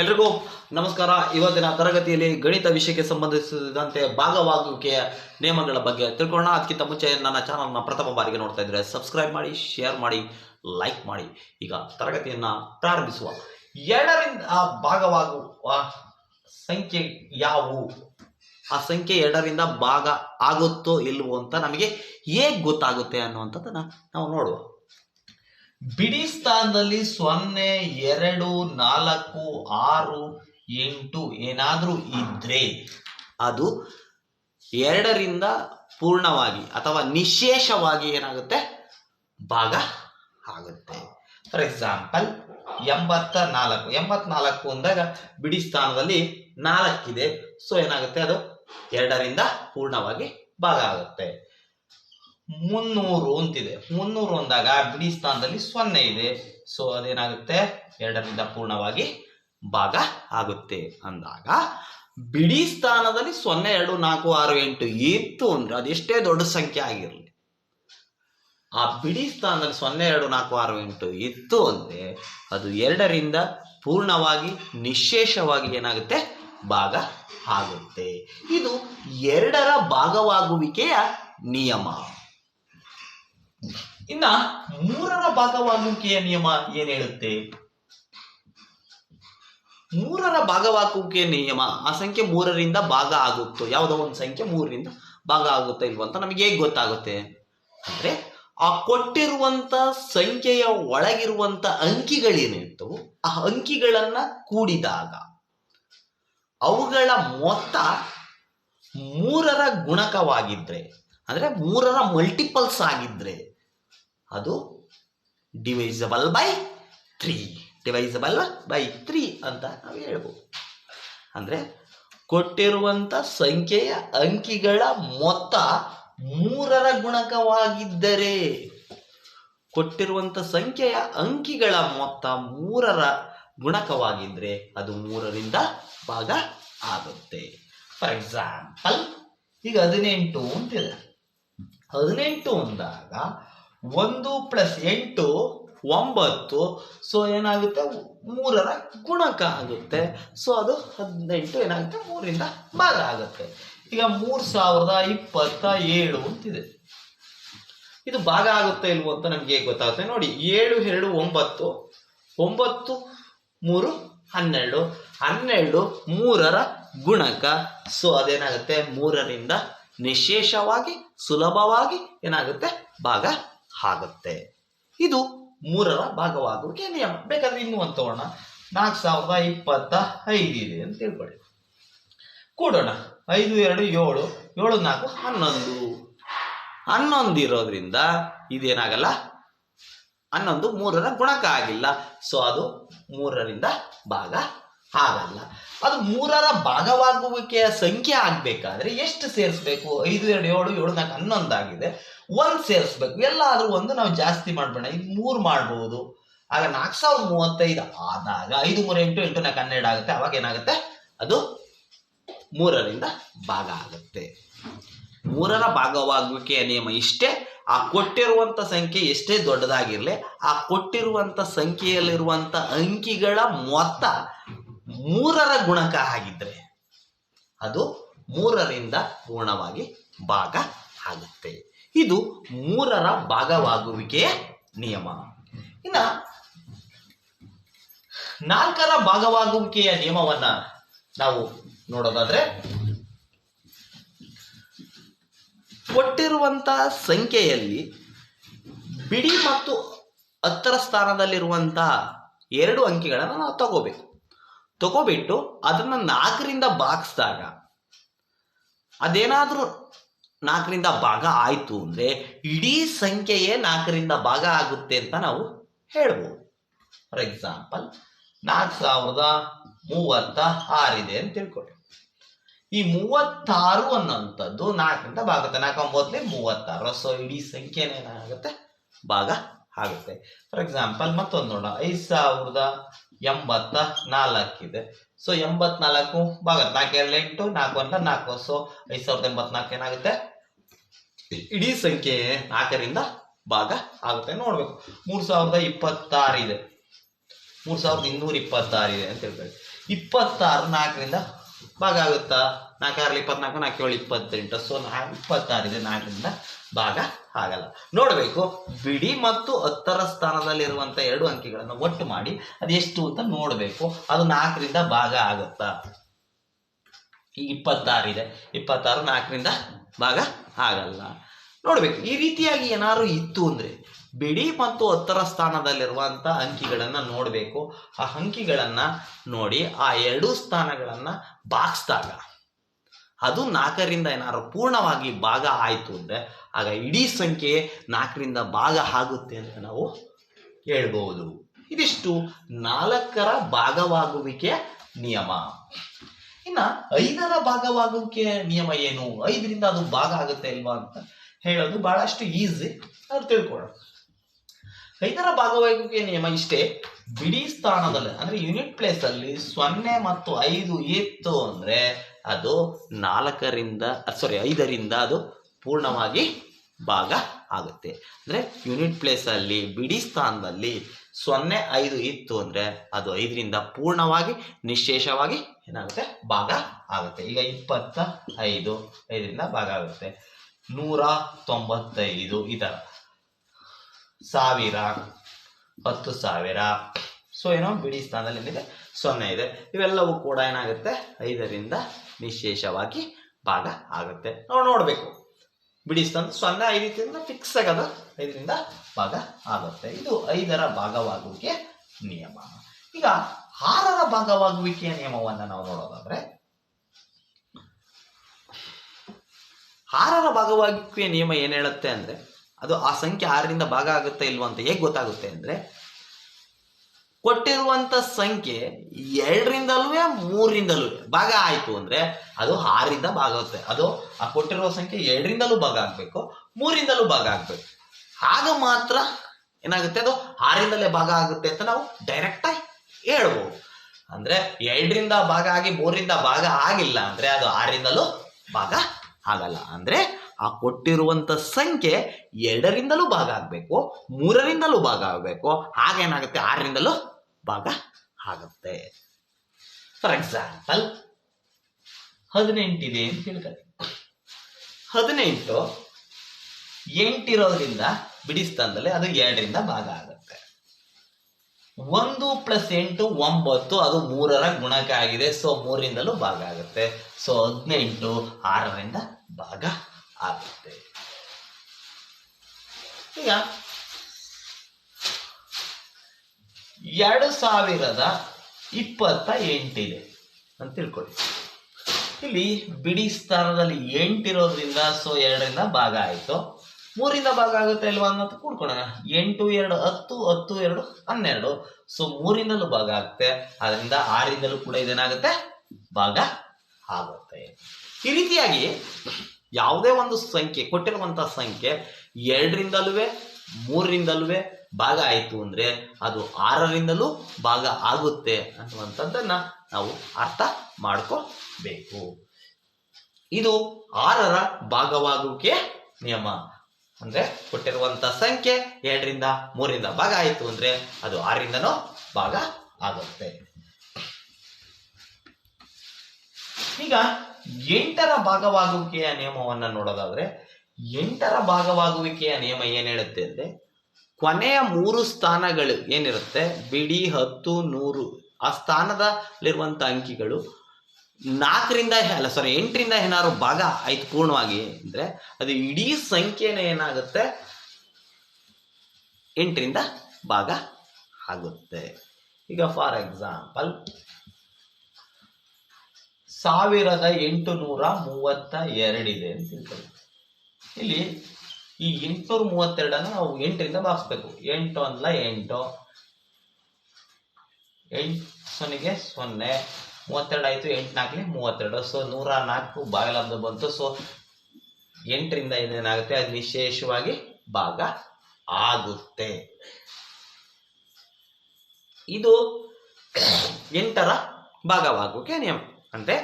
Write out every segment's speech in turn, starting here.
ಎಲ್ರಿಗೂ ನಮಸ್ಕಾರ. ಇವತ್ತಿನ ತರಗತಿಯಲ್ಲಿ ಗಣಿತ ವಿಷಯಕ್ಕೆ ಸಂಬಂಧಿಸಿದಂತೆ ಭಾಗವಾಗುವಿಕೆಯ ನಿಯಮಗಳ ಬಗ್ಗೆ ತಿಳ್ಕೊಳ್ಳೋಣ. ಅದಕ್ಕಿಂತ ಮುಂಚೆ ನನ್ನ ಚಾನಲ್ನ ಪ್ರಥಮ ಬಾರಿಗೆ ನೋಡ್ತಾ ಇದ್ರೆ ಸಬ್ಸ್ಕ್ರೈಬ್ ಮಾಡಿ ಶೇರ್ ಮಾಡಿ ಲೈಕ್ ಮಾಡಿ. ಈಗ ತರಗತಿಯನ್ನ ಪ್ರಾರಂಭಿಸುವ. ಎರಡರಿಂದ ಭಾಗವಾಗುವ ಸಂಖ್ಯೆ ಯಾವುವು ಆ ಸಂಖ್ಯೆ ಎರಡರಿಂದ ಭಾಗ ಆಗುತ್ತೋ ಇಲ್ವೋ ಅಂತ ನಮಗೆ ಹೇಗೆ ಗೊತ್ತಾಗುತ್ತೆ ಅನ್ನುವಂಥದ್ದನ್ನು ನಾವು ನೋಡುವ. ಬಿಡಿ ಸ್ಥಾನದಲ್ಲಿ ಸೊನ್ನೆ, ಎರಡು, ನಾಲ್ಕು, ಆರು, ಎಂಟು ಏನಾದರೂ ಇದ್ರೆ ಅದು ಎರಡರಿಂದ ಪೂರ್ಣವಾಗಿ ಅಥವಾ ನಿಶೇಷವಾಗಿ ಏನಾಗುತ್ತೆ? ಭಾಗ ಆಗುತ್ತೆ. ಫಾರ್ ಎಕ್ಸಾಂಪಲ್ ಎಂಬತ್ತ ನಾಲ್ಕು. ಎಂಬತ್ನಾಲ್ಕು ಅಂದಾಗ ಬಿಡಿ ಸ್ಥಾನದಲ್ಲಿ ನಾಲ್ಕಿದೆ. ಸೊ ಏನಾಗುತ್ತೆ ಅದು? ಎರಡರಿಂದ ಪೂರ್ಣವಾಗಿ ಭಾಗ ಆಗುತ್ತೆ. ಮುನ್ನೂರು ಅಂತಿದೆ. ಮುನ್ನೂರು ಅಂದಾಗ ಬಿಡಿ ಸ್ಥಾನದಲ್ಲಿ ಸೊನ್ನೆ ಇದೆ. ಸೊ ಅದೇನಾಗುತ್ತೆ? ಎರಡರಿಂದ ಪೂರ್ಣವಾಗಿ ಭಾಗ ಆಗುತ್ತೆ ಅಂದಾಗ ಬಿಡಿ ಸ್ಥಾನದಲ್ಲಿ ಸೊನ್ನೆ, ಎರಡು, ನಾಲ್ಕು, ಆರು, ಎಂಟು ಇತ್ತು ಅಂದ್ರೆ ಅದೆಷ್ಟೇ ದೊಡ್ಡ ಸಂಖ್ಯೆ ಆಗಿರಲಿ. ಆ ಬಿಡಿ ಸ್ಥಾನದಲ್ಲಿ ಸೊನ್ನೆ, ಎರಡು, ನಾಲ್ಕು, ಆರು, ಎಂಟು ಇತ್ತು ಅಂದ್ರೆ ಅದು ಎರಡರಿಂದ ಪೂರ್ಣವಾಗಿ ನಿಶೇಷವಾಗಿ ಏನಾಗುತ್ತೆ? ಭಾಗ ಆಗುತ್ತೆ. ಇದು ಎರಡರ ಭಾಗವಾಗುವಿಕೆಯ ನಿಯಮ. ಇನ್ನ ಮೂರರ ಭಾಗವಾಗುವಿಕೆಯ ನಿಯಮ ಏನ್ ಹೇಳುತ್ತೆ? ಮೂರರ ಭಾಗವಾಗುವಿಕೆಯ ನಿಯಮ, ಆ ಸಂಖ್ಯೆ ಮೂರರಿಂದ ಭಾಗ ಆಗುತ್ತೋ? ಯಾವುದೋ ಒಂದು ಸಂಖ್ಯೆ ಮೂರರಿಂದ ಭಾಗ ಆಗುತ್ತಾ ಇಲ್ವೋ ಅಂತ ನಮಗೆ ಹೇಗೆ ಗೊತ್ತಾಗುತ್ತೆ? ಅಂದ್ರೆ ಆ ಕೊಟ್ಟಿರುವಂತ ಸಂಖ್ಯೆಯ ಒಳಗಿರುವಂತ ಅಂಕಿಗಳೇನಿರ್ತವು, ಆ ಅಂಕಿಗಳನ್ನ ಕೂಡಿದಾಗ ಅವುಗಳ ಮೊತ್ತ ಮೂರರ ಗುಣಕವಾಗಿದ್ರೆ, ಅಂದ್ರೆ ಮೂರರ ಮಲ್ಟಿಪಲ್ಸ್ ಆಗಿದ್ರೆ ಅದು divisible by three divisible by three ಅಂತ ನಾವು ಹೇಳ್ಬೋದು. ಅಂದರೆ ಕೊಟ್ಟಿರುವಂಥ ಸಂಖ್ಯೆಯ ಅಂಕಿಗಳ ಮೊತ್ತ ಮೂರರ ಗುಣಕವಾಗಿದ್ದರೆ ಕೊಟ್ಟಿರುವಂಥ ಸಂಖ್ಯೆಯ ಅಂಕಿಗಳ ಮೊತ್ತ ಮೂರರ ಗುಣಕವಾಗಿದ್ದರೆ ಅದು ಮೂರರಿಂದ ಭಾಗ ಆಗುತ್ತೆ. ಫಾರ್ ಎಕ್ಸಾಂಪಲ್ ಈಗ ಹದಿನೆಂಟು ಅಂತಿದೆ ಹದಿನೆಂಟು ಅಂದಾಗ ಒಂದು ಪ್ಲಸ್ ಎಂಟು ಒಂಬತ್ತು. ಸೊ ಏನಾಗುತ್ತೆ? ಮೂರರ ಗುಣಕ ಆಗುತ್ತೆ. ಸೊ ಅದು ಹದಿನೆಂಟು, ಏನಾಗುತ್ತೆ? ಮೂರಿಂದ ಭಾಗ ಆಗುತ್ತೆ. ಈಗ ಮೂರು ಸಾವಿರದ ಇಪ್ಪತ್ತ ಏಳು ಅಂತಿದೆ. ಇದು ಭಾಗ ಆಗುತ್ತೆ ಇಲ್ವೋ ಅಂತ ನಮ್ಗೆ ಹೇಗೆ ಗೊತ್ತಾಗುತ್ತೆ? ನೋಡಿ, ಏಳು, ಎರಡು, ಒಂಬತ್ತು ಒಂಬತ್ತು, ಮೂರು, ಹನ್ನೆರಡು. ಹನ್ನೆರಡು, ಮೂರರ ಗುಣಕ. ಸೊ ಅದೇನಾಗುತ್ತೆ? ಮೂರರಿಂದ ನಿಶೇಷವಾಗಿ, ಸುಲಭವಾಗಿ ಏನಾಗುತ್ತೆ? ಭಾಗ ಆಗುತ್ತೆ ಇದು ಮೂರರ ಭಾಗವಾಗುವಿಕೆ ನಿಯಮ. ಬೇಕಾದ್ರೆ ಇನ್ನೂ ಒಂದು ತಗೋಣ. ನಾಲ್ಕು ಸಾವಿರದ ಇಪ್ಪತ್ತ ಐದು ಇದೆ ಅಂತ ತಿಳ್ಕೊಳ್ಳಿ. ಕೂಡೋಣ. ಐದು, ಎರಡು, ಏಳು. ಏಳು, ನಾಲ್ಕು, ಹನ್ನೊಂದು. ಹನ್ನೊಂದು ಇರೋದ್ರಿಂದ ಇದೇನಾಗಲ್ಲ? ಹನ್ನೊಂದು ಮೂರರ ಗುಣಕ ಆಗಿಲ್ಲ. ಸೊ ಅದು ಮೂರರಿಂದ ಭಾಗ ಆಗಲ್ಲ ಅದು ಮೂರರ ಭಾಗವಾಗುವಿಕೆಯ ಸಂಖ್ಯೆ ಆಗಬೇಕಾದ್ರೆ ಎಷ್ಟು ಸೇರಿಸ್ಬೇಕು? ಐದು, ಎರಡು, ಏಳು ಏಳು, ನಾಲ್ಕು, ಹನ್ನೊಂದಾಗಿದೆ. ಒಂದ್ ಸೇರಿಸ್ಬೇಕು. ಎಲ್ಲಾದರೂ ಒಂದು ನಾವು ಜಾಸ್ತಿ ಮಾಡಬೇಡ ಇದು ಮೂರು ಮಾಡ್ಬೋದು. ಆಗ ನಾಲ್ಕು ಸಾವಿರದ ಮೂವತ್ತೈದು ಆದಾಗ ಐದು ಮೂರು ಎಂಟು ಎಂಟು ನಾಲ್ಕು ಹನ್ನೆರಡು ಆಗುತ್ತೆ. ಅವಾಗ ಏನಾಗುತ್ತೆ? ಅದು ಮೂರರಿಂದ ಭಾಗ ಆಗುತ್ತೆ. ಮೂರರ ಭಾಗವಾಗುವಿಕೆಯ ನಿಯಮ ಇಷ್ಟೇ. ಆ ಕೊಟ್ಟಿರುವಂತ ಸಂಖ್ಯೆ ಎಷ್ಟೇ ದೊಡ್ಡದಾಗಿರಲಿ, ಆ ಕೊಟ್ಟಿರುವಂತ ಸಂಖ್ಯೆಯಲ್ಲಿರುವಂಥ ಅಂಕಿಗಳ ಮೊತ್ತ ಮೂರರ ಗುಣಕ ಆಗಿದ್ರೆ ಅದು ಮೂರರಿಂದ ಪೂರ್ಣವಾಗಿ ಭಾಗ ಆಗುತ್ತೆ. ಇದು ಮೂರರ ಭಾಗವಾಗುವಿಕೆಯ ನಿಯಮ. ಇನ್ನ ನಾಲ್ಕರ ಭಾಗವಾಗುವಿಕೆಯ ನಿಯಮವನ್ನ ನಾವು ನೋಡೋದಾದ್ರೆ, ಕೊಟ್ಟಿರುವಂತ ಸಂಖ್ಯೆಯಲ್ಲಿ ಬಿಡಿ ಮತ್ತು ಹತ್ತರ ಸ್ಥಾನದಲ್ಲಿರುವಂತಹ ಎರಡು ಅಂಕಿಗಳನ್ನು ನಾವು ತಗೋಬೇಕು. ತಗೋಬಿಟ್ಟು ಅದನ್ನ ನಾಲ್ಕರಿಂದ ಭಾಗಿಸಿದಾಗ ಅದೇನಾದರೂ ನಾಲ್ಕರಿಂದ ಭಾಗ ಆಯ್ತು ಅಂದ್ರೆ ಇಡೀ ಸಂಖ್ಯೆಯೇ ನಾಲ್ಕರಿಂದ ಭಾಗ ಆಗುತ್ತೆ ಅಂತ ನಾವು ಹೇಳ್ಬೋದು. ಫಾರ್ ಎಕ್ಸಾಂಪಲ್ ನಾಲ್ಕು ಸಾವಿರದ ಮೂವತ್ತ ಆರಿದೆ ಅಂತ ತಿಳ್ಕೊಳ್ಳಿ ಈ ಮೂವತ್ತಾರು ಅನ್ನೋಂಥದ್ದು ನಾಲ್ಕರಿಂದ ಭಾಗ ಆಗುತ್ತೆ. ನಾಲ್ಕು ಒಂಬತ್ತನೇ ಮೂವತ್ತಾರು. ಸೊ ಇಡೀ ಸಂಖ್ಯೆನೇ ಏನಾಗುತ್ತೆ? ಭಾಗ ಆಗುತ್ತೆ. ಫಾರ್ ಎಕ್ಸಾಂಪಲ್ ಮತ್ತೊಂದು ನೋಡೋಣ. ಐದು ಸಾವಿರದ ಎಂಬತ್ತ ನಾಲ್ಕಿದೆ ಸೊ ಎಂಬತ್ನಾಲ್ಕು ಭಾಗ ನಾಲ್ಕು ಎರಡು ಎಂಟು, ನಾಲ್ಕು ಅಂತ ನಾಲ್ಕು. ಸೊ ಐದ್ ಸಾವಿರದ ಎಂಬತ್ನಾಲ್ಕು ಏನಾಗುತ್ತೆ? ಇಡೀ ಸಂಖ್ಯೆ ನಾಲ್ಕರಿಂದ ಭಾಗ ಆಗುತ್ತೆ. ನೋಡ್ಬೇಕು. ಮೂರ್ ಸಾವಿರದ ಇಪ್ಪತ್ತಾರಿದೆ ಮೂರು ಸಾವಿರದ ಇನ್ನೂರ ಇಪ್ಪತ್ತಾರಿದೆ ಅಂತ ಹೇಳ್ಬೇಕು. ಇಪ್ಪತ್ತಾರು ನಾಲ್ಕರಿಂದ ಭಾಗ ಆಗುತ್ತಾ? ನಾಲ್ಕಾರಲ್ಲಿ ಇಪ್ಪತ್ನಾಲ್ಕು ನಾಲ್ಕು ಏಳು ಇಪ್ಪತ್ತೆಂಟು. ಸೊ ನಾ ಇಪ್ಪತ್ತಾರಿದೆ ನಾಲ್ಕರಿಂದ ಭಾಗ ಆಗಲ್ಲ. ನೋಡಬೇಕು. ಬಿಡಿ ಮತ್ತು ಹತ್ತರ ಸ್ಥಾನದಲ್ಲಿರುವಂಥ ಎರಡು ಅಂಕಿಗಳನ್ನು ಒಟ್ಟು ಮಾಡಿ ಅದು ಎಷ್ಟು ಅಂತ ನೋಡಬೇಕು. ಅದು ನಾಲ್ಕರಿಂದ ಭಾಗ ಆಗುತ್ತಾ? ಈಗ ಇಪ್ಪತ್ತಾರಿದೆ. ಇಪ್ಪತ್ತಾರು ನಾಲ್ಕರಿಂದ ಭಾಗ ಆಗಲ್ಲ. ನೋಡ್ಬೇಕು. ಈ ರೀತಿಯಾಗಿ ಏನಾದ್ರು ಇತ್ತು ಅಂದ್ರೆ ಬಿಡಿ ಮತ್ತು ಹತ್ತರ ಸ್ಥಾನದಲ್ಲಿರುವಂಥ ಅಂಕಿಗಳನ್ನು ನೋಡಬೇಕು. ಆ ಅಂಕಿಗಳನ್ನ ನೋಡಿ ಆ ಎರಡು ಸ್ಥಾನಗಳನ್ನ ಬಾಗಿಸ್ದಾಗ ಅದು ನಾಲ್ಕರಿಂದ ಏನಾದ್ರು ಪೂರ್ಣವಾಗಿ ಭಾಗ ಆಯಿತು ಅಂದ್ರೆ ಆಗ ಇಡೀ ಸಂಖ್ಯೆ ನಾಲ್ಕರಿಂದ ಭಾಗ ಆಗುತ್ತೆ ಅಂತ ನಾವು ಹೇಳ್ಬಹುದು. ಇದಿಷ್ಟು ನಾಲ್ಕರ ಭಾಗವಾಗುವಿಕೆ ನಿಯಮ. ಇನ್ನ ಐದರ ಭಾಗವಾಗುವಿಕೆ ನಿಯಮ ಏನು? ಐದರಿಂದ ಅದು ಭಾಗ ಆಗುತ್ತೆ ಇಲ್ವಾ ಅಂತ ಹೇಳೋದು ಬಹಳಷ್ಟು ಈಸಿ ಅದು ತಿಳ್ಕೊಳ್ಳೋಣ. ಐದರ ಭಾಗವಾಗುವಿಕೆ ನಿಯಮ ಇಷ್ಟೇ. ಬಿಡಿ ಸ್ಥಾನದಲ್ಲಿ, ಅಂದ್ರೆ ಯೂನಿಟ್ ಪ್ಲೇಸ್ ಅಲ್ಲಿ ಸೊನ್ನೆ ಮತ್ತು ಐದು ಇತ್ತು ಅಂದ್ರೆ ಅದು ನಾಲ್ಕರಿಂದ ಸಾರಿ ಐದರಿಂದ ಅದು ಪೂರ್ಣವಾಗಿ ಭಾಗ ಆಗುತ್ತೆ. ಅಂದ್ರೆ ಯೂನಿಟ್ ಪ್ಲೇಸ್ ಅಲ್ಲಿ, ಬಿಡಿ ಸ್ಥಾನದಲ್ಲಿ ಸೊನ್ನೆ, ಐದು ಇತ್ತು ಅಂದ್ರೆ ಅದು ಐದರಿಂದ ಪೂರ್ಣವಾಗಿ, ನಿಶೇಷವಾಗಿ ಏನಾಗುತ್ತೆ? ಭಾಗ ಆಗುತ್ತೆ. ಈಗ ಇಪ್ಪತ್ತ ಐದು ಐದರಿಂದ ಭಾಗ ಆಗುತ್ತೆ. ನೂರ ತೊಂಬತ್ತೈದು, ಈ ಸಾವಿರ, ಹತ್ತು ಸಾವಿರ. ಸೊ ಏನೋ ಬಿಡಿ ಸ್ಥಾನದಲ್ಲಿ ಏನಿದೆ ಸೊನ್ನೆ ಇದೆ. ಇವೆಲ್ಲವೂ ಕೂಡ ಏನಾಗುತ್ತೆ? ಐದರಿಂದ ವಿಶೇಷವಾಗಿ ಭಾಗ ಆಗುತ್ತೆ. ನಾವು ನೋಡಬೇಕು. ಬಿಡಿ ಸ್ಥಾನ ಸೊನ್ನೆ ಐದರಿಂದ ಫಿಕ್ಸ್ ಆಗದ ಐದರಿಂದ ಭಾಗ ಆಗುತ್ತೆ. ಇದು ಐದರ ಭಾಗವಾಗುವಿಕೆ ನಿಯಮ. ಈಗ ಆರರ ಭಾಗವಾಗುವಿಕೆಯ ನಿಯಮವನ್ನು ನಾವು ನೋಡೋದಾದ್ರೆ, ಆರರ ಭಾಗವಾಗುವಿಕೆಯ ನಿಯಮ ಏನು ಹೇಳುತ್ತೆ ಅಂದ್ರೆ ಅದು ಆ ಸಂಖ್ಯೆ ಆರರಿಂದ ಭಾಗ ಆಗುತ್ತೆ ಇಲ್ವೋ ಅಂತ ಹೇಗೆ ಗೊತ್ತಾಗುತ್ತೆ ಅಂದರೆ ಕೊಟ್ಟಿರುವಂತ ಸಂಖ್ಯೆ ಎರಡರಿಂದಲೂ ಮೂರರಿಂದಲೂ ಭಾಗ ಆಯಿತು ಅಂದರೆ ಅದು ಆರರಿಂದ ಭಾಗ ಆಗುತ್ತೆ. ಅದು ಆ ಕೊಟ್ಟಿರುವ ಸಂಖ್ಯೆ ಎರಡರಿಂದಲೂ ಭಾಗ ಆಗಬೇಕು ಮೂರಿಂದಲೂ ಭಾಗ ಆಗಬೇಕು. ಆಗ ಮಾತ್ರ ಏನಾಗುತ್ತೆ ಅದು ಆರಿಂದಲೇ ಭಾಗ ಆಗುತ್ತೆ ಅಂತ ನಾವು ಡೈರೆಕ್ಟ್ ಆಗಿ ಹೇಳ್ಬೋದು. ಅಂದ್ರೆ ಎರಡರಿಂದ ಭಾಗ ಆಗಿ ಮೂರಿಂದ ಭಾಗ ಆಗಿಲ್ಲ ಅಂದ್ರೆ ಅದು ಆರಿಂದಲೂ ಭಾಗ ಆಗಲ್ಲ. ಅಂದ್ರೆ ಆ ಕೊಟ್ಟಿರುವಂಥ ಸಂಖ್ಯೆ ಎರಡರಿಂದಲೂ ಭಾಗ ಆಗಬೇಕು, ಮೂರರಿಂದಲೂ ಭಾಗ ಆಗಬೇಕು. ಹಾಗೇನಾಗುತ್ತೆ? ಆರರಿಂದಲೂ ಭಾಗ ಆಗುತ್ತೆ. ಫಾರ್ ಎಕ್ಸಾಂಪಲ್ ಹದಿನೆಂಟಿದೆ ಅಂತ ಹೇಳ್ತಾರೆ. ಹದಿನೆಂಟು ಎಂಟಿರೋದ್ರಿಂದ ಬಿಡಿಸ್ತಂದಲ್ಲಿ ಅದು ಎರಡರಿಂದ ಭಾಗ ಆಗುತ್ತೆ. ಒಂದು ಪ್ಲಸ್ ಎಂಟು ಒಂಬತ್ತು, ಅದು ಮೂರರ ಗುಣಕ ಆಗಿದೆ. ಸೊ ಮೂರಿಂದಲೂ ಭಾಗ ಆಗುತ್ತೆ. ಸೊ ಹದಿನೆಂಟು ಆರರಿಂದ ಭಾಗ ಆಗುತ್ತೆ. ಈಗ ಎರಡು ಸಾವಿರದ ಇಪ್ಪತ್ತ ಎಂಟಿದೆ ಅಂತ ತಿಳ್ಕೊಳ್ಳಿ. ಇಲ್ಲಿ ಬಿಡಿ ಸ್ಥಾನದಲ್ಲಿ ಎಂಟಿರೋದ್ರಿಂದ ಸೊ ಎರಡರಿಂದ ಭಾಗ ಆಯಿತು. ಮೂರಿಂದ ಭಾಗ ಆಗುತ್ತೆ ಇಲ್ವಾ ಅನ್ನೋದು ಕೂಡ್ಕೊಳ್ಳೋಣ. ಎಂಟು, ಎರಡು, ಹತ್ತು ಹತ್ತು, ಎರಡು, ಹನ್ನೆರಡು. ಸೊ ಮೂರಿಂದಲೂ ಭಾಗ ಆಗುತ್ತೆ. ಅದರಿಂದ ಆರಿಂದಲೂ ಕೂಡ ಇದೇನಾಗುತ್ತೆ? ಭಾಗ ಆಗುತ್ತೆ. ಈ ರೀತಿಯಾಗಿ ಯಾವುದೇ ಒಂದು ಸಂಖ್ಯೆ ಕೊಟ್ಟಿರುವಂತಹ ಸಂಖ್ಯೆ ಎರಡರಿಂದಲೂ ಮೂರರಿಂದಲೂ ಭಾಗ ಆಯಿತು ಅಂದ್ರೆ ಅದು ಆರರಿಂದಲೂ ಭಾಗ ಆಗುತ್ತೆ ಅನ್ನುವಂಥದ್ದನ್ನ ನಾವು ಅರ್ಥ ಮಾಡ್ಕೋಬೇಕು. ಇದು ಆರರ ಭಾಗವಾಗುವಿಕೆ ನಿಯಮ. ಅಂದ್ರೆ ಕೊಟ್ಟಿರುವಂತ ಸಂಖ್ಯೆ ಎರಡರಿಂದ ಮೂರರಿಂದ ಭಾಗ ಆಯಿತು ಅಂದ್ರೆ ಅದು ಆರರಿಂದನೂ ಭಾಗ ಆಗುತ್ತೆ. ಈಗ ಎಂಟರ ಭಾಗವಾಗುವಿಕೆಯ ನಿಯಮವನ್ನು ನೋಡೋದಾದ್ರೆ, ಎಂಟರ ಭಾಗವಾಗುವಿಕೆಯ ನಿಯಮ ಏನ್ ಹೇಳುತ್ತೆ ಅಂದ್ರೆ, ಕೊನೆಯ ಮೂರು ಸ್ಥಾನಗಳು ಏನಿರುತ್ತೆ? ಬಿಡಿ, ಹತ್ತು, ನೂರು. ಆ ಸ್ಥಾನದಲ್ಲಿರುವಂತ ಅಂಕಿಗಳು ನಾಲ್ಕರಿಂದ ಅಲ್ಲ ಸಾರಿ ಎಂಟರಿಂದ ಏನಾದ್ರು ಭಾಗ ಆಯ್ತು ಪೂರ್ಣವಾಗಿ ಅಂದ್ರೆ, ಅದು ಇಡೀ ಸಂಖ್ಯೆನ ಏನಾಗುತ್ತೆ? ಎಂಟರಿಂದ ಭಾಗ ಆಗುತ್ತೆ. ಈಗ ಫಾರ್ ಎಕ್ಸಾಂಪಲ್ ಸಾವಿರದ ಎಂಟು ನೂರ ಮೂವತ್ತ ಎರಡಿದೆ ಅಂತ ತಿಳ್ಕೊಳ್ಳಿ ಇಲ್ಲಿ ಈ ಎಂಟುನೂರ ಮೂವತ್ತೆರಡನ್ನು ನಾವು ಎಂಟರಿಂದ ಭಾಗಿಸ್ಬೇಕು. ಎಂಟು ಅಂದ್ಲ ಎಂಟು. ಎಂಟು ಸೊನ್ನೆಗೆ ಸೊನ್ನೆ. ಮೂವತ್ತೆರಡು ಆಯಿತು, ಎಂಟು ನಾಲ್ಕಲಿ ಮೂವತ್ತೆರಡು. ಸೊ ನೂರ ನಾಲ್ಕು ಬಾಗಲಂದು ಬಂತು. ಸೊ ಎಂಟರಿಂದ ಏನೇನಾಗುತ್ತೆ? ಅದು ವಿಶೇಷವಾಗಿ ಭಾಗ ಆಗುತ್ತೆ. ಇದು ಎಂಟರ ಭಾಗವಾಗುವಿಕೆ ನಿಯಮ. ಅಂದ್ರೆ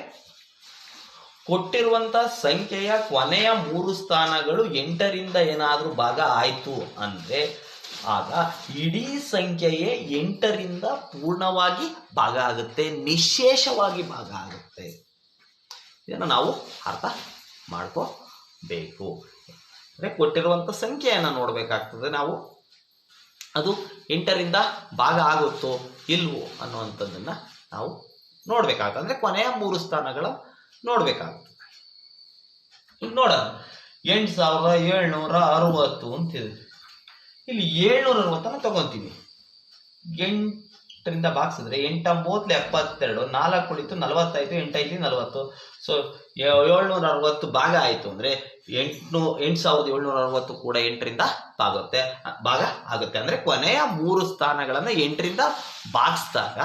ಕೊಟ್ಟಿರುವಂತ ಸಂಖ್ಯೆಯ ಕೊನೆಯ ಮೂರು ಸ್ಥಾನಗಳು ಎಂಟರಿಂದ ಏನಾದರೂ ಭಾಗ ಆಯ್ತು ಅಂದ್ರೆ ಆಗ ಇಡೀ ಸಂಖ್ಯೆಯೇ ಎಂಟರಿಂದ ಪೂರ್ಣವಾಗಿ ಭಾಗ ಆಗುತ್ತೆ, ನಿಶೇಷವಾಗಿ ಭಾಗ ಆಗುತ್ತೆ. ಇದನ್ನು ನಾವು ಅರ್ಥ ಮಾಡ್ಕೋಬೇಕು. ಅಂದರೆ ಕೊಟ್ಟಿರುವಂಥ ಸಂಖ್ಯೆಯನ್ನು ನೋಡಬೇಕಾಗ್ತದೆ ನಾವು. ಅದು ಎಂಟರಿಂದ ಭಾಗ ಆಗುತ್ತೋ ಇಲ್ವೋ ಅನ್ನುವಂಥದ್ದನ್ನು ನಾವು ನೋಡಬೇಕಾಗುತ್ತೆ ಅಂದ್ರೆ ಕೊನೆಯ ಮೂರು ಸ್ಥಾನಗಳ ನೋಡ್ಬೇಕಾಗ್ತದೆ ನೋಡೋಣ ಎಂಟು ಸಾವಿರದ ಏಳ್ನೂರ ಅರವತ್ತು ಅಂತಿದೆ. ಇಲ್ಲಿ ಏಳ್ನೂರ ಅರವತ್ತನ್ನು ತಗೊಂತೀವಿ ಎಂಟರಿಂದ ಭಾಗಿಸಿದ್ರೆ ಎಂಟೊಂಬತ್ತು, ಎಪ್ಪತ್ತೆರಡು, ನಾಲ್ಕು ಉಳಿತು ನಲವತ್ತೈದು, ಎಂಟೈದು, ನಲವತ್ತು. ಸೊ ಏಳ್ನೂರ ಅರವತ್ತು ಭಾಗ ಆಯಿತು ಅಂದರೆ ಎಂಟು ಎಂಟು ಸಾವಿರದ ಏಳ್ನೂರ ಅರವತ್ತು ಕೂಡ ಎಂಟರಿಂದ ಬಾಗುತ್ತೆ ಭಾಗ ಆಗುತ್ತೆ. ಅಂದರೆ ಕೊನೆಯ ಮೂರು ಸ್ಥಾನಗಳನ್ನು ಎಂಟರಿಂದ ಭಾಗಿಸಿದಾಗ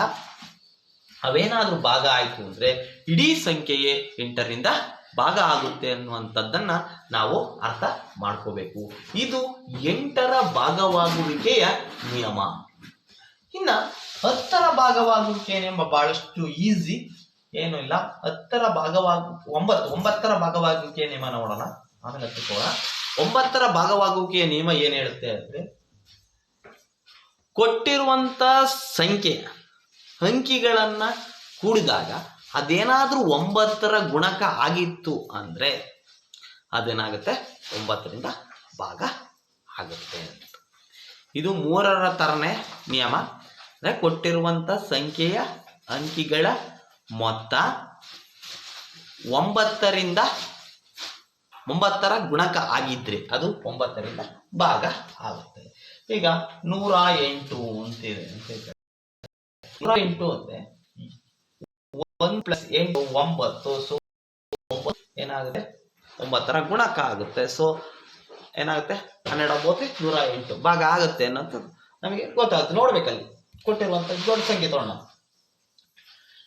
ಅವೇನಾದರೂ ಭಾಗ ಆಯಿತು ಅಂದರೆ ಇಡೀ ಸಂಖ್ಯೆಯೇ ಎಂಟರಿಂದ ಭಾಗ ಆಗುತ್ತೆ ಅನ್ನುವಂಥದ್ದನ್ನ ನಾವು ಅರ್ಥ ಮಾಡ್ಕೋಬೇಕು. ಇದು ಎಂಟರ ಭಾಗವಾಗುವಿಕೆಯ ನಿಯಮ. ಇನ್ನ ಹತ್ತರ ಭಾಗವಾಗುವಿಕೆ ಎಂಬ ಬಹಳಷ್ಟು ಈಸಿ ಏನೂ ಇಲ್ಲ. ಹತ್ತರ ಭಾಗವಾಗು ಒಂಬತ್ತು ಒಂಬತ್ತರ ಭಾಗವಾಗುವಿಕೆಯ ನಿಯಮ ನೋಡೋಣ. ಆಮೇಲೆ ಹತ್ತಿಕೋಣ ಒಂಬತ್ತರ ಭಾಗವಾಗುವಿಕೆಯ ನಿಯಮ ಏನ್ ಹೇಳುತ್ತೆ ಅಂದ್ರೆ ಕೊಟ್ಟಿರುವಂತ ಸಂಖ್ಯೆ ಅಂಕಿಗಳನ್ನ ಕೂಡಿದಾಗ ಅದೇನಾದ್ರೂ ಒಂಬತ್ತರ ಗುಣಕ ಆಗಿತ್ತು ಅಂದ್ರೆ ಅದೇನಾಗುತ್ತೆ? ಒಂಬತ್ತರಿಂದ ಭಾಗ ಆಗುತ್ತೆ ಇದು ಮೂರರ ತರನೇ ನಿಯಮ. ಅಂದ್ರೆ ಕೊಟ್ಟಿರುವಂತ ಸಂಖ್ಯೆಯ ಅಂಕಿಗಳ ಮೊತ್ತ ಒಂಬತ್ತರಿಂದ ಒಂಬತ್ತರ ಗುಣಕ ಆಗಿದ್ರೆ ಅದು ಒಂಬತ್ತರಿಂದ ಭಾಗ ಆಗುತ್ತೆ. ಈಗ ನೂರ ಎಂಟು ಅಂತ. ನೂರ ಎಂಟು ಅಂದ್ರೆ ಒಂದ್ ಪ್ಲಸ್ ಎಂಟು ಒಂಬತ್ತು. ಸೊ ಏನಾಗುತ್ತೆ? ಒಂಬತ್ತರ ಗುಣಕ ಆಗುತ್ತೆ. ಸೊ ಏನಾಗುತ್ತೆ? ಹನ್ನೆರಡು, ಒಂಬತ್ತು, ನೂರ ಎಂಟು. ಭಾಗ ಆಗುತ್ತೆ ಅನ್ನೋಂಥದ್ದು ನಮಗೆ ಗೊತ್ತಾಗುತ್ತೆ. ನೋಡ್ಬೇಕಲ್ಲಿ. ಕೊಟ್ಟಿರುವಂತ ದೊಡ್ಡ ಸಂಖ್ಯೆ ತೋಣ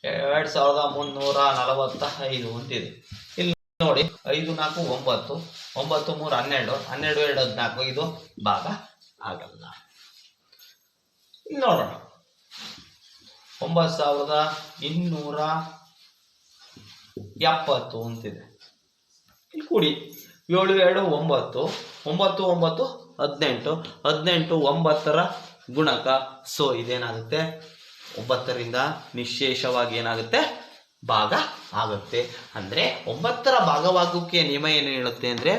ಎರಡ್ ಸಾವಿರದ ಮುನ್ನೂರ ನಲವತ್ತ ಐದು ಹೊಂದಿದೆ. ಇಲ್ಲಿ ನೋಡಿ, ಐದು, ನಾಲ್ಕು, ಒಂಬತ್ತು ಒಂಬತ್ತು, ಮೂರು, ಹನ್ನೆರಡು ಹನ್ನೆರಡು, ಎರಡು, ಹದಿನಾಲ್ಕು. ಇದು ಭಾಗ ಆಗಲ್ಲ. ಇಲ್ಲಿ ನೋಡೋಣ. ಒಂಬತ್ತು ಸಾವಿರದ ಇನ್ನೂರ ಎಪ್ಪತ್ತು ಅಂತಿದೆ. ಇಲ್ಲಿ ಕೂಡಿ ಏಳು ಎರಡು ಒಂಬತ್ತು ಒಂಬತ್ತು ಒಂಬತ್ತು ಹದಿನೆಂಟು ಹದಿನೆಂಟು ಒಂಬತ್ತರ ಗುಣಕ. ಸೊ ಇದೇನಾಗುತ್ತೆ? ಒಂಬತ್ತರಿಂದ ನಿಶೇಷವಾಗಿ ಏನಾಗುತ್ತೆ? ಭಾಗ ಆಗುತ್ತೆ. ಅಂದ್ರೆ ಒಂಬತ್ತರ ಭಾಗವಾಗೋಕ್ಕೆ ನಿಯಮ ಏನು ಹೇಳುತ್ತೆ ಅಂದ್ರೆ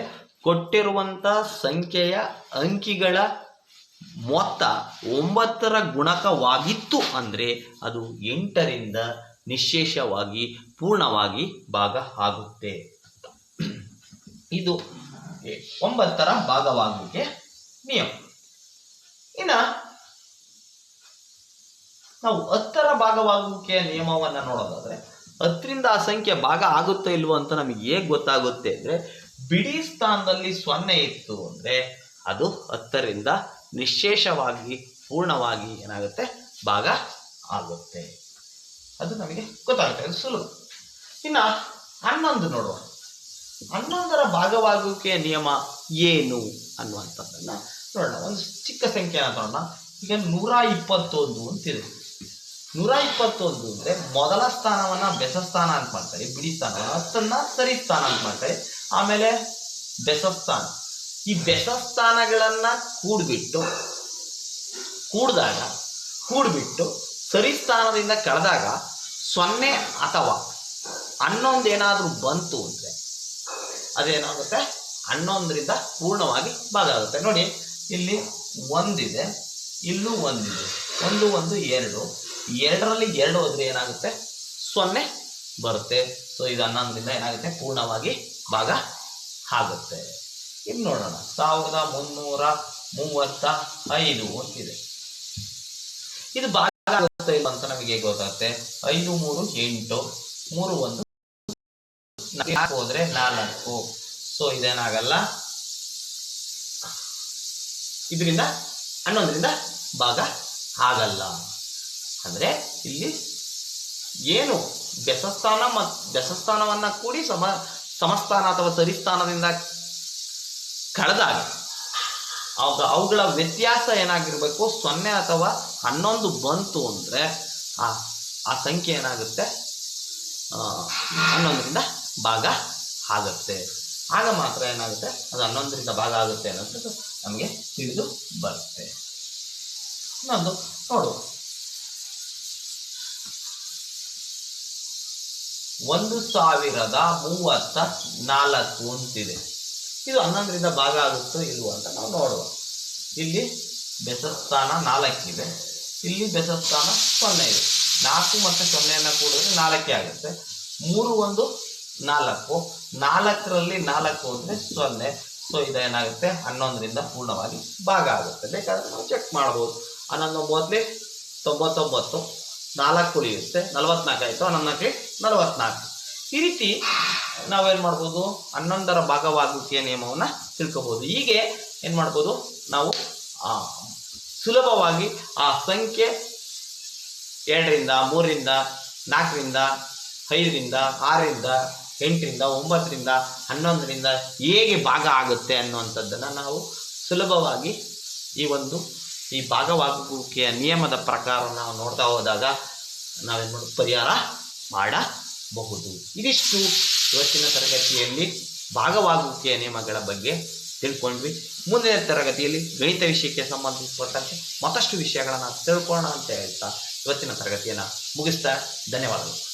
ಕೊಟ್ಟಿರುವಂತ ಸಂಖ್ಯೆಯ ಅಂಕಿಗಳ ಮೊತ್ತ ಒಂಬತ್ತರ ಗುಣಕವಾಗಿತ್ತು ಅಂದ್ರೆ ಅದು ಎಂಟರಿಂದ ನಿಶೇಷವಾಗಿ ಪೂರ್ಣವಾಗಿ ಭಾಗ ಆಗುತ್ತೆ. ಇದು ಒಂಬತ್ತರ ಭಾಗವಾಗುವಿಕೆ ನಿಯಮ. ಇನ್ನು ನಾವು ಹತ್ತರ ಭಾಗವಾಗುವಿಕೆಯ ನಿಯಮವನ್ನು ನೋಡೋದಾದ್ರೆ ಹತ್ತರಿಂದ ಆ ಸಂಖ್ಯೆ ಭಾಗ ಆಗುತ್ತೋ ಇಲ್ವೋ ಅಂತ ನಮಗೆ ಹೇಗೆ ಗೊತ್ತಾಗುತ್ತೆ ಅಂದರೆ ಬಿಡಿ ಸ್ಥಾನದಲ್ಲಿ ಸೊನ್ನೆ ಇತ್ತು ಅಂದರೆ ಅದು ಹತ್ತರಿಂದ ನಿಶೇಷವಾಗಿ ಪೂರ್ಣವಾಗಿ ಏನಾಗುತ್ತೆ? ಭಾಗ ಆಗುತ್ತೆ. ಅದು ನಮಗೆ ಗೊತ್ತಾಗುತ್ತೆ. ಅದು ಸುಲಭ. ಇನ್ನ ಹನ್ನೊಂದು ನೋಡುವ. ಹನ್ನೊಂದರ ಭಾಗವಾಗುವಿಕೆಯ ನಿಯಮ ಏನು ಅನ್ನುವಂಥದ್ದನ್ನು ನೋಡೋಣ. ಒಂದು ಚಿಕ್ಕ ಸಂಖ್ಯೆನ ನೋಡೋಣ. ಈಗ ನೂರ ಇಪ್ಪತ್ತೊಂದು ಅಂತಿದೆ ನೂರ ಇಪ್ಪತ್ತೊಂದು ಅಂದ್ರೆ ಮೊದಲ ಸ್ಥಾನವನ್ನ ಬೆಸ ಸ್ಥಾನ ಅಂತ ಮಾಡ್ತಾರೆ. ಬಿಡಿ ಸ್ಥಾನವನ್ನ ಹತ್ತನ್ನು ಸರಿ ಸ್ಥಾನ ಅಂತ ಮಾಡ್ತಾರೆ. ಆಮೇಲೆ ಬೆಸ ಸ್ಥಾನ. ಈ ಬೆಸ ಕೂಡಿಬಿಟ್ಟು, ಕೂಡಿದಾಗ, ಕೂಡ್ಬಿಟ್ಟು ಸರಿ ಸ್ಥಾನದಿಂದ ಕಳೆದಾಗ ಸೊನ್ನೆ ಅಥವಾ ಹನ್ನೊಂದೇನಾದರೂ ಬಂತು ಅಂದರೆ ಅದೇನಾಗುತ್ತೆ? ಹನ್ನೊಂದರಿಂದ ಪೂರ್ಣವಾಗಿ ಭಾಗ ನೋಡಿ, ಇಲ್ಲಿ ಒಂದಿದೆ, ಇಲ್ಲೂ ಒಂದಿದೆ, ಒಂದು ಒಂದು, ಎರಡು. ಎರಡರಲ್ಲಿ ಎರಡು ಹೋದರೆ ಏನಾಗುತ್ತೆ? ಸೊನ್ನೆ ಬರುತ್ತೆ. ಸೊ ಇದು ಹನ್ನೊಂದರಿಂದ ಏನಾಗುತ್ತೆ? ಪೂರ್ಣವಾಗಿ ಭಾಗ ಆಗುತ್ತೆ. ಇನ್ನು ನೋಡೋಣ. ಸಾವಿರದ ಮುನ್ನೂರ ಮೂವತ್ತ ಐದು ಅಂತಿದೆ ಇದು ಭಾಗ ಇಲ್ಲ ಅಂತ ನಮಗೆ ಗೊತ್ತಾಗುತ್ತೆ. ಐದು ಮೂರು ಎಂಟು, ಮೂರು ಒಂದು, ನಾಲ್ಕು. ಹೋದ್ರೆ ನಾಲ್ಕು? ಸೊ ಇದೇನಾಗಲ್ಲ? ಇದರಿಂದ ಹನ್ನೊಂದರಿಂದ ಭಾಗ ಆಗಲ್ಲ. ಅಂದ್ರೆ ಇಲ್ಲಿ ಏನು ಬೆಸಸ್ಥಾನ ಮತ್ತು ಬೆಸಸ್ಥಾನವನ್ನ ಕೂಡಿ ಸಮ ಸಮಸ್ಥಾನ ಅಥವಾ ಸರಿಸ್ಥಾನದಿಂದ ಕಳೆದಾಗ. ಅವಾಗ ಅವುಗಳ ವ್ಯತ್ಯಾಸ ಏನಾಗಿರಬೇಕು? ಸೊನ್ನೆ ಅಥವಾ ಹನ್ನೊಂದು ಬಂತು ಅಂದರೆ ಆ ಆ ಸಂಖ್ಯೆ ಏನಾಗುತ್ತೆ? ಹನ್ನೊಂದರಿಂದ ಭಾಗ ಆಗುತ್ತೆ. ಆಗ ಮಾತ್ರ ಏನಾಗುತ್ತೆ? ಅದು ಹನ್ನೊಂದರಿಂದ ಭಾಗ ಆಗುತ್ತೆ ಅನ್ನೋದು ನಮಗೆ ತಿಳಿದು ಬರುತ್ತೆ. ಇನ್ನೊಂದು ನೋಡುವ. ಒಂದು ಸಾವಿರದ ಮೂವತ್ತ ನಾಲ್ಕು ಅಂತಿದೆ. ಇದು ಹನ್ನೊಂದರಿಂದ ಭಾಗ ಆಗುತ್ತೋ ಇಲ್ವೋ ಅಂತ ನಾವು ನೋಡುವ. ಇಲ್ಲಿ ಬೆಸಸ್ಥಾನ ನಾಲ್ಕಿದೆ. ಇಲ್ಲಿ ಬೆಸಸ್ಥಾನ ಸೊನ್ನೆ ಇದೆ. ನಾಲ್ಕು ಮತ್ತು ಸೊನ್ನೆಯನ್ನು ಕೂಡಿದ್ರೆ ನಾಲ್ಕೇ ಆಗುತ್ತೆ. ಮೂರು ಒಂದು ನಾಲ್ಕು. ನಾಲ್ಕರಲ್ಲಿ ನಾಲ್ಕು ಅಂದರೆ ಸೊನ್ನೆ. ಸೊ ಇದೇನಾಗುತ್ತೆ? ಹನ್ನೊಂದರಿಂದ ಪೂರ್ಣವಾಗಿ ಭಾಗ ಆಗುತ್ತೆ. ಬೇಕಾದರೆ ನಾವು ಚೆಕ್ ಮಾಡ್ಬೋದು. ಹನ್ನೊಂದು ಮೊದಲೇ ತೊಂಬತ್ತೊಂಬತ್ತು. ನಾಲ್ಕು ಉಳಿಯುತ್ತೆ. ನಲವತ್ನಾಲ್ಕು ಆಯಿತು. ಹನ್ನೊಂದಕ್ಕೆ ನಲವತ್ನಾಲ್ಕು. ಈ ರೀತಿ ನಾವೇನು ಮಾಡ್ಬೋದು? ಹನ್ನೊಂದರ ಭಾಗವಾಗುವಿಕೆಯ ನಿಯಮವನ್ನು ತಿಳ್ಕೋಬೋದು. ಹೀಗೆ ಏನು ಮಾಡ್ಬೋದು? ನಾವು ಸುಲಭವಾಗಿ ಆ ಸಂಖ್ಯೆ ಎರಡರಿಂದ, ಮೂರರಿಂದ, ನಾಲ್ಕರಿಂದ, ಐದರಿಂದ, ಆರರಿಂದ, ಎಂಟರಿಂದ, ಒಂಬತ್ತರಿಂದ, ಹನ್ನೊಂದರಿಂದ ಹೇಗೆ ಭಾಗ ಆಗುತ್ತೆ ಅನ್ನುವಂಥದ್ದನ್ನು ನಾವು ಸುಲಭವಾಗಿ ಈ ಒಂದು ಈ ಭಾಗವಾಗುವಿಕೆಯ ನಿಯಮದ ಪ್ರಕಾರ ನಾವು ನೋಡ್ತಾ ಹೋದಾಗ ನಾವೇನು ಮಾಡೋದು ಪರಿಹಾರ ಮಾಡಬಹುದು. ಇದಿಷ್ಟು ಇವತ್ತಿನ ತರಗತಿಯಲ್ಲಿ ಭಾಗವಾಗುವಿಕೆಯ ನಿಯಮಗಳ ಬಗ್ಗೆ ತಿಳ್ಕೊಂಡ್ವಿ. ಮುಂದಿನ ತರಗತಿಯಲ್ಲಿ ಗಣಿತ ವಿಷಯಕ್ಕೆ ಸಂಬಂಧಿಸಿದಂತೆ ಮತ್ತಷ್ಟು ವಿಷಯಗಳನ್ನು ತಿಳ್ಕೊಳ್ಳೋಣ ಅಂತ ಹೇಳ್ತಾ ಇವತ್ತಿನ ತರಗತಿಯನ್ನು ಮುಗಿಸ್ತಾ ಧನ್ಯವಾದಗಳು.